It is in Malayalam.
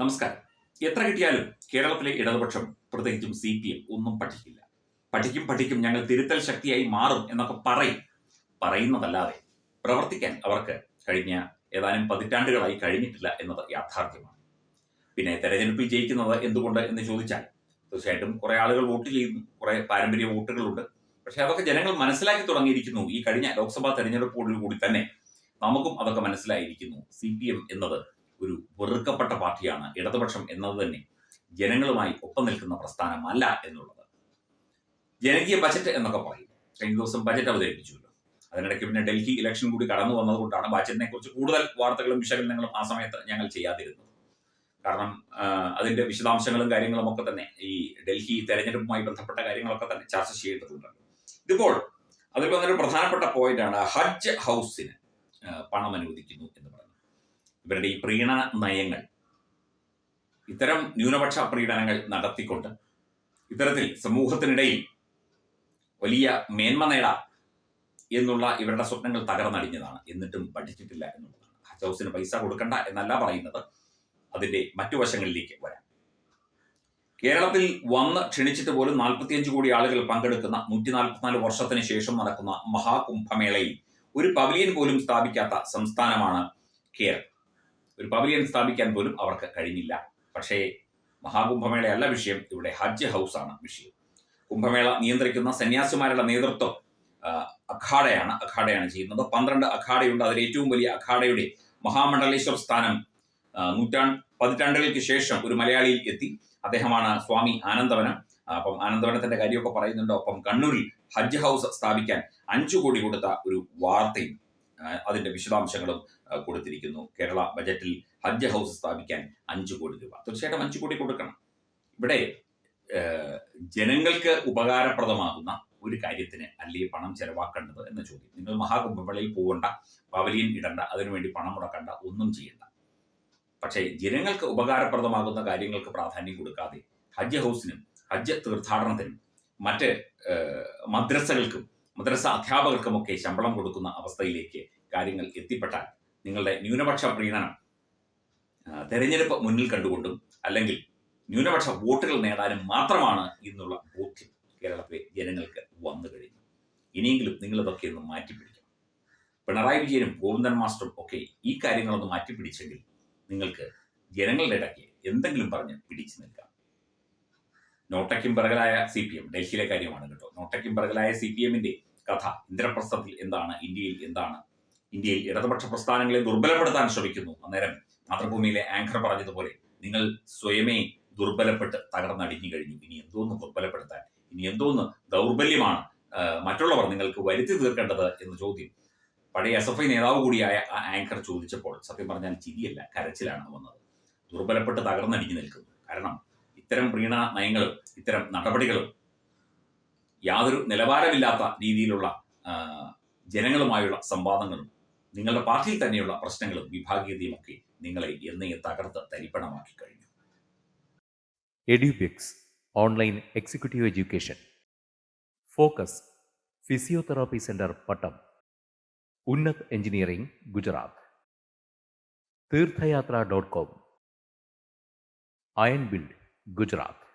നമസ്കാരം. എത്ര കിട്ടിയാലും കേരളത്തിലെ ഇടതുപക്ഷം പ്രത്യേകിച്ചും സി പി എം ഒന്നും പഠിക്കില്ല. പഠിക്കും പഠിക്കും ഞങ്ങൾ തിരുത്തൽ ശക്തിയായി മാറും എന്നൊക്കെ പറയും. പറയുന്നതല്ലാതെ പ്രവർത്തിക്കാൻ അവർക്ക് കഴിഞ്ഞ ഏതാനും പതിറ്റാണ്ടുകളായി കഴിഞ്ഞിട്ടില്ല എന്നത് യാഥാർത്ഥ്യമാണ്. പിന്നെ തെരഞ്ഞെടുപ്പിൽ ജയിക്കുന്നത് എന്തുകൊണ്ട് എന്ന് ചോദിച്ചാൽ തീർച്ചയായിട്ടും കുറെ ആളുകൾ വോട്ട് ചെയ്യുന്നു. കുറെ പാരമ്പര്യ വോട്ടുകളുണ്ട്. പക്ഷെ അതൊക്കെ ജനങ്ങൾ മനസ്സിലാക്കി തുടങ്ങിയിരിക്കുന്നു. ഈ കഴിഞ്ഞ ലോക്സഭാ തെരഞ്ഞെടുപ്പോടുകൂടി തന്നെ നമുക്കും അതൊക്കെ മനസ്സിലായിരിക്കുന്നു. സി പി എം എന്നത് വെറുക്കപ്പെട്ട പാർട്ടിയാണ് ഇടതുപക്ഷം എന്നത് തന്നെ ജനങ്ങളുമായി ഒപ്പം നിൽക്കുന്ന പ്രസ്ഥാനമല്ല എന്നുള്ളത്. ജനകീയ ബജറ്റ് എന്നൊക്കെ പറയും. കഴിഞ്ഞ ദിവസം ബജറ്റ് അവതരിപ്പിച്ചുവല്ലോ. അതിനിടയ്ക്ക് പിന്നെ ഡൽഹി ഇലക്ഷൻ കൂടി കടന്നു വന്നതുകൊണ്ടാണ് ബജറ്റിനെ കുറിച്ച് കൂടുതൽ വാർത്തകളും വിശകലനങ്ങളും ആ സമയത്ത് ഞങ്ങൾ ചെയ്യാതിരുന്നത്. കാരണം അതിന്റെ വിശദാംശങ്ങളും കാര്യങ്ങളും ഒക്കെ തന്നെ ഈ ഡൽഹി തെരഞ്ഞെടുപ്പുമായി ബന്ധപ്പെട്ട കാര്യങ്ങളൊക്കെ തന്നെ ചർച്ച ചെയ്യേണ്ടതുണ്ട് ഇതിപ്പോൾ അതിൽ വന്നൊരു പ്രധാനപ്പെട്ട പോയിന്റാണ് ഹജ്ജ് ഹൗസിന് പണം അനുവദിക്കുന്നു എന്ന് പറയുന്നത്. ഇവരുടെ ഈ പ്രീണന നയങ്ങൾ ഇത്തരം ന്യൂനപക്ഷ പ്രീണനങ്ങൾ നടത്തിക്കൊണ്ട് ഇത്തരത്തിൽ സമൂഹത്തിനിടയിൽ വലിയ മേന്മ നേടാം എന്നുള്ള ഇവരുടെ സ്വപ്നങ്ങൾ തകർന്നടിഞ്ഞതാണ്. എന്നിട്ടും പഠിച്ചിട്ടില്ല എന്നുള്ളതാണ്. ഹജ് ഹൗസിന് പൈസ കൊടുക്കണ്ട എന്നല്ല പറയുന്നത്. അതിന്റെ മറ്റു വശങ്ങളിലേക്ക് വരാം. കേരളത്തിൽ വന്ന് ക്ഷണിച്ചിട്ട് പോലും നാൽപ്പത്തിയഞ്ച് കോടി ആളുകൾ പങ്കെടുക്കുന്ന നൂറ്റി നാൽപ്പത്തിനാല് വർഷത്തിന് ശേഷം നടക്കുന്ന മഹാകുംഭമേളയിൽ ഒരു പവലിയൻ പോലും സ്ഥാപിക്കാത്ത സംസ്ഥാനമാണ് കേരളം. ഒരു പവലിയൻ സ്ഥാപിക്കാൻ പോലും അവർക്ക് കഴിഞ്ഞില്ല. പക്ഷേ മഹാകുംഭമേളയല്ല വിഷയം ഇവിടെ ഹജ്ജ് ഹൗസ് ആണ് വിഷയം. കുംഭമേള നിയന്ത്രിക്കുന്ന സന്യാസിമാരുടെ നേതൃത്വം അഖാഡയാണ് അഖാഡയാണ് ചെയ്യുന്നത്. പന്ത്രണ്ട് അഖാഡയുണ്ട്. അതിൽ ഏറ്റവും വലിയ അഖാഡയുടെ മഹാമണ്ഡലേശ്വർ സ്ഥാനം ആ, നൂറ്റാ പതിറ്റാണ്ടുകൾക്ക് ശേഷം ഒരു മലയാളിയിൽ എത്തി. അദ്ദേഹമാണ് സ്വാമി ആനന്ദവനം. അപ്പം ആനന്ദവനത്തിന്റെ കാര്യമൊക്കെ പറയുന്നുണ്ട്. ഒപ്പം കണ്ണൂരിൽ ഹജ്ജ് ഹൗസ് സ്ഥാപിക്കാൻ അഞ്ചു കോടി കൊടുത്ത ഒരു വാർത്തയും അതിന്റെ വിശദാംശങ്ങളും കൊടുത്തിരിക്കുന്നു. കേരള ബജറ്റിൽ ഹജ്ജ് ഹൗസ് സ്ഥാപിക്കാൻ അഞ്ചു കോടി രൂപ. തീർച്ചയായിട്ടും അഞ്ചു കോടി കൊടുക്കണം. ഇവിടെ ജനങ്ങൾക്ക് ഉപകാരപ്രദമാകുന്ന ഒരു കാര്യത്തിന് അല്ലെങ്കിൽ പണം ചെലവാക്കേണ്ടത് എന്ന ചോദ്യം. നിങ്ങൾ മഹാകുംഭമേളയിൽ പോകണ്ട പവലിയൻ ഇടണ്ട അതിനുവേണ്ടി പണം മുടക്കണ്ട ഒന്നും ചെയ്യണ്ട. പക്ഷേ ജനങ്ങൾക്ക് ഉപകാരപ്രദമാകുന്ന കാര്യങ്ങൾക്ക് പ്രാധാന്യം കൊടുക്കാതെ ഹജ്ജ് ഹൗസിനും ഹജ്ജ് തീർത്ഥാടനത്തിനും മറ്റ് മദ്രസകൾക്കും മദ്രസ അധ്യാപകർക്കുമൊക്കെ ശമ്പളം കൊടുക്കുന്ന അവസ്ഥയിലേക്ക് കാര്യങ്ങൾ എത്തിപ്പെട്ടാൽ നിങ്ങളുടെ ന്യൂനപക്ഷ പ്രീണനം തെരഞ്ഞെടുപ്പ് മുന്നിൽ കണ്ടുകൊണ്ടും അല്ലെങ്കിൽ ന്യൂനപക്ഷ വോട്ടുകൾ നേടാനും മാത്രമാണ് ഇന്നുള്ള ബോധ്യം കേരളത്തിലെ ജനങ്ങൾക്ക് വന്നു കഴിഞ്ഞു. ഇനിയെങ്കിലും നിങ്ങളിതൊക്കെ ഒന്ന് മാറ്റിപ്പിടിക്കണം പിണറായി വിജയനും ഗോവിന്ദൻ മാസ്റ്ററും ഒക്കെ ഈ കാര്യങ്ങളൊന്ന് മാറ്റിപ്പിടിച്ചെങ്കിൽ നിങ്ങൾക്ക് ജനങ്ങളുടെ ഇടയ്ക്ക് എന്തെങ്കിലും പറഞ്ഞ് പിടിച്ചു നിൽക്കാം. നോട്ടയ്ക്കും പിറകലായ സി പി എം ഡൽഹിയിലെ കാര്യമാണ് കേട്ടോ. നോട്ടയ്ക്കും പിറകലായ സി പി എമ്മിന്റെ കഥ ഇന്ദ്രപ്രസ്ഥത്തിൽ എന്താണ് ഇന്ത്യയിൽ എന്താണ് ഇന്ത്യയിൽ ഇടതുപക്ഷ പ്രസ്ഥാനങ്ങളെ ദുർബലപ്പെടുത്താൻ ശ്രമിക്കുന്നു. അന്നേരം മാതൃഭൂമിയിലെ ആങ്കർ പറഞ്ഞതുപോലെ നിങ്ങൾ സ്വയമേ ദുർബലപ്പെട്ട് തകർന്നടിഞ്ഞു കഴിഞ്ഞു. ഇനി എന്തോന്ന് ദുർബലപ്പെടുത്താൻ? ഇനി എന്തോന്ന് ദൗർബല്യമാണ് മറ്റുള്ളവർ നിങ്ങൾക്ക് വരുത്തി തീർക്കേണ്ടത് എന്ന ചോദ്യം. പഴയ എസ് എഫ് ഐ നേതാവ് കൂടിയായ ആ ആങ്കർ ചോദിച്ചപ്പോൾ സത്യം പറഞ്ഞാൽ ചിരിയല്ല കരച്ചിലാണ് വന്നത്. ദുർബലപ്പെട്ട് തകർന്നടിഞ്ഞു നിൽക്കുന്നു. കാരണം ഇത്തരം പ്രീണ നയങ്ങളും ഇത്തരം നടപടികളും യാതൊരു നിലവാരമില്ലാത്ത രീതിയിലുള്ള ജനങ്ങളുമായുള്ള സംവാദങ്ങളും നിങ്ങളുടെ പാർട്ടിയിൽ തന്നെയുള്ള പ്രശ്നങ്ങളും വിഭാഗീയതയും ഒക്കെ നിങ്ങളെ എന്നേ തകർത്ത് തരിപ്പണമാക്കി കഴിഞ്ഞു. Edubix online executive education. Focus physiotherapy centre Pattom. Unnat engineering Gujarat. Theerthayatra dot com. Iron build Gujarat.